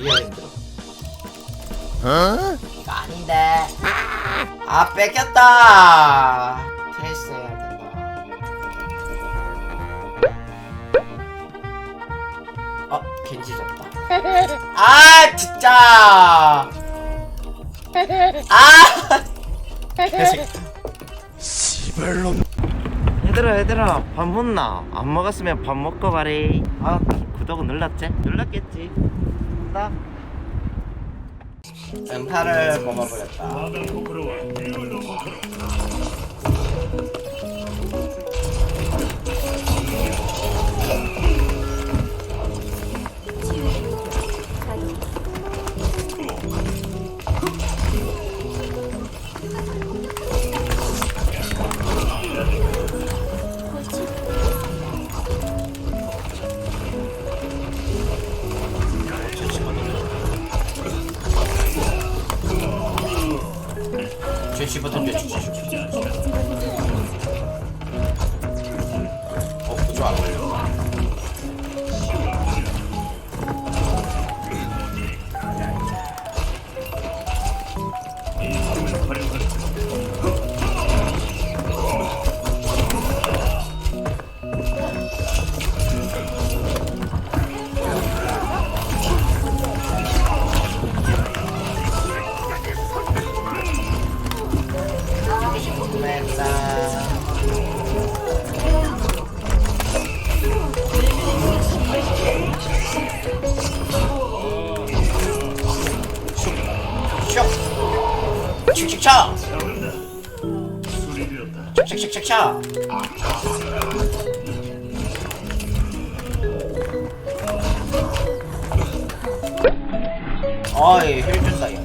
리얼 힘들어? 이거 아닌데. 아 뺏겼다. 트레이스 해야 된다. 어 겐지 졌다. 아 진짜. 아. 시발놈. 얘들아 얘들아 밥 먹나? 안 먹었으면 밥 먹고 가래 아 구독은 눌렀지? 눌렀겠지 나 음파를 뽑아버렸다 최치부 던져 주시오 어 그죠 안 걸려 아이 힐 준다 야.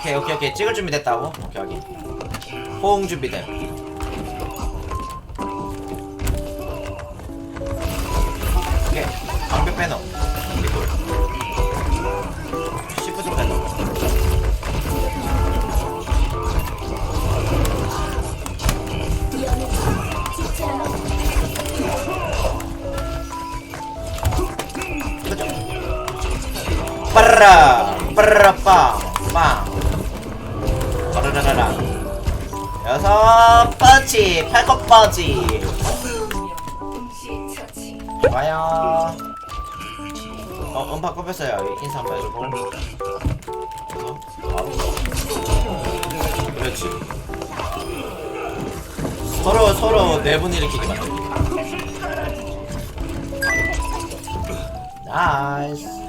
오케이 오케이 오케이. 찍을 준비 됐다고? 오케이 오케이. 호응 준비돼 오케이. 방벽 빼놓 빠르라 빵빵 빠르라라라 여섯 번째 팔꿈 빠지. 좋아요. 어 음파 꼽혔어요. 인사 한번 해주고. 그렇지. 서로 서로 내분 일으키기 만들기 나이스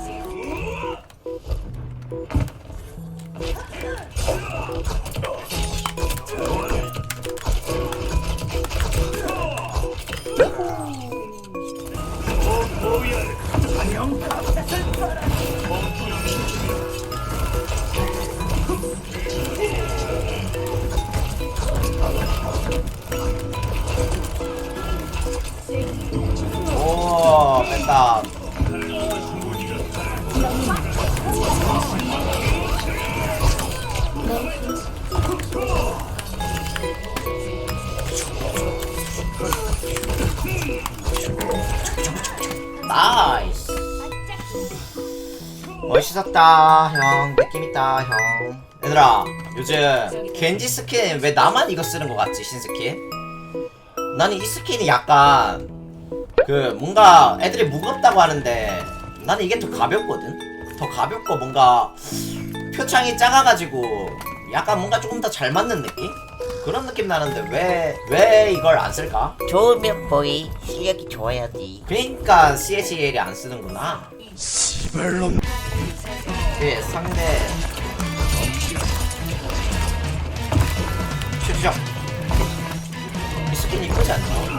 나이스 멋있었다 형 느낌있다 형 얘들아 요즘 겐지 스킨 왜 나만 이거 쓰는 거 같지 신스킨? 나는 이 스킨이 약간 그 뭔가 애들이 무겁다고 하는데 나는 이게 더 가볍거든 더 가볍고 뭔가 표창이 작아가지고 약간 뭔가 조금 더 잘 맞는 느낌? 그런 느낌 나는데 왜 왜 이걸 안 쓸까? 좋으면 뭐이 실력이 좋아야지 그러니까 CSL이 안 쓰는구나 시발놈 예, 상대 최주정 이 스킨 이쁘지 않나?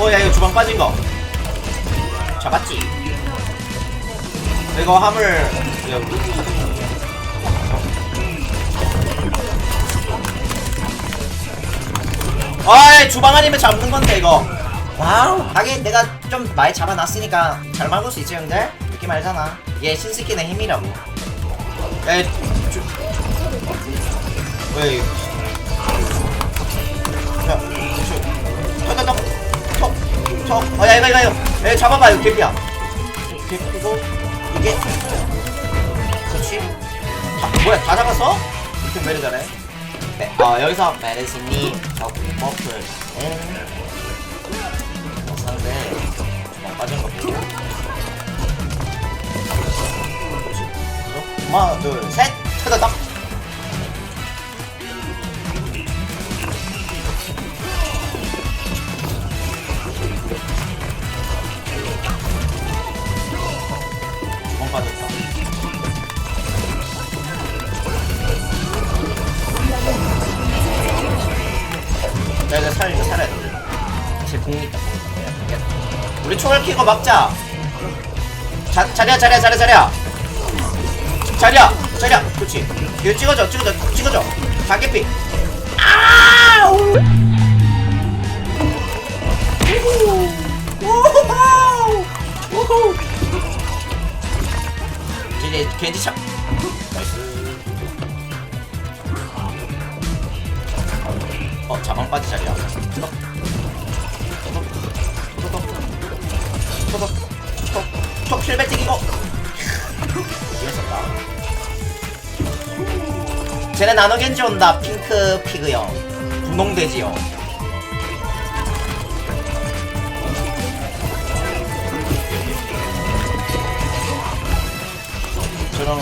오야 이거 주방 빠진 거 잡았지? 이거 화물 아이 주방 아니면 잡는 건데 이거 와우 하긴 내가 좀 많이 잡아놨으니까 잘 막을 수 있지 형들? 느낌 알잖아 얘 신스킨의 힘이라고 에 주... 왜 야, 저, 톡, 톡, 톡. 어, 야, 이거, 이거, 이거. 에, 잡아봐, 이거 개피야. 개피고, 이게. 그렇지. 다, 뭐야, 다 잡았어? 이렇게 메리 잘해. 네, 어, 여기서 메르시님, 저 버플, 에. 어, 상대, 주먹 빠진 거 보고. 하나, 둘, 셋! 터다닥! 빠졌다. 야, 이거 살, 이거 살아야 돼. 제 공이 있다. 우리 총알 키고 막자. 자, 자리야, 자리야, 자리야, 자리야. 자리야, 자리야. 그렇지. 이거 찍어줘, 찍어줘, 찍어줘. 자개피. 아우! 우후! 우후! 이제 겐지 참. 나이스. 어, 자방 빠지 자리야. 톡. 톡 킬백 튀기고. 이겼었다. 쟤네 나노 겐지 온다. 핑크 피그 형. 분홍돼지 형. 저런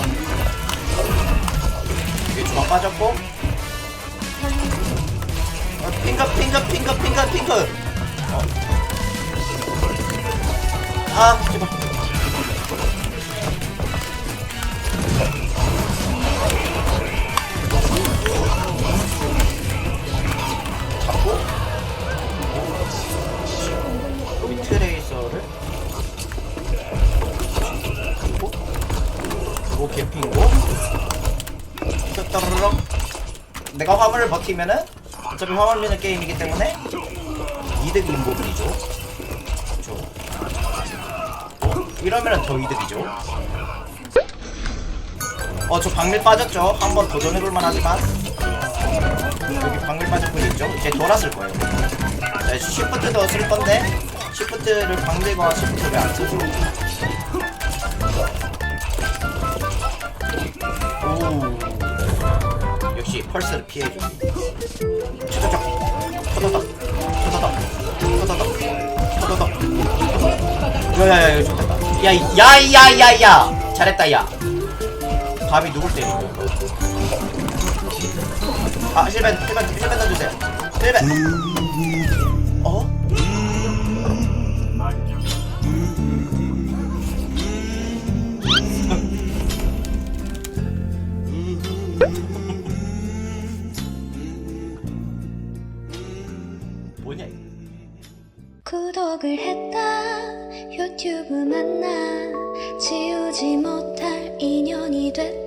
이게 주방 빠졌고? 어, 핑크 핑크 핑크 핑크 핑크. 어. 아 제발 화물을 버티면은 어차피 화물 리는 게임이기 때문에 이득이 인부분이죠. 그쵸? 어? 이러면은 더 이득이죠. 어 저 방밀 빠졌죠. 한번 도전해볼만 하지만. 여기 방밀 분 있죠? 이제 돌았을 거예요. 자 시프트도 쓸 건데 시프트를 방밀과 시프트 왜안 쓰죠 펄스를 피해줘. 쳐다닥 쳐다닥 쳐다닥 쳐다닥 쳐다닥 야야야 이거 좋겠다. 야 야야야야. 잘했다 야. 밥이 누굴 때리고 아 실벤 실벤 실벤 던주세요. 실벤 지우지 못할 인연이 됐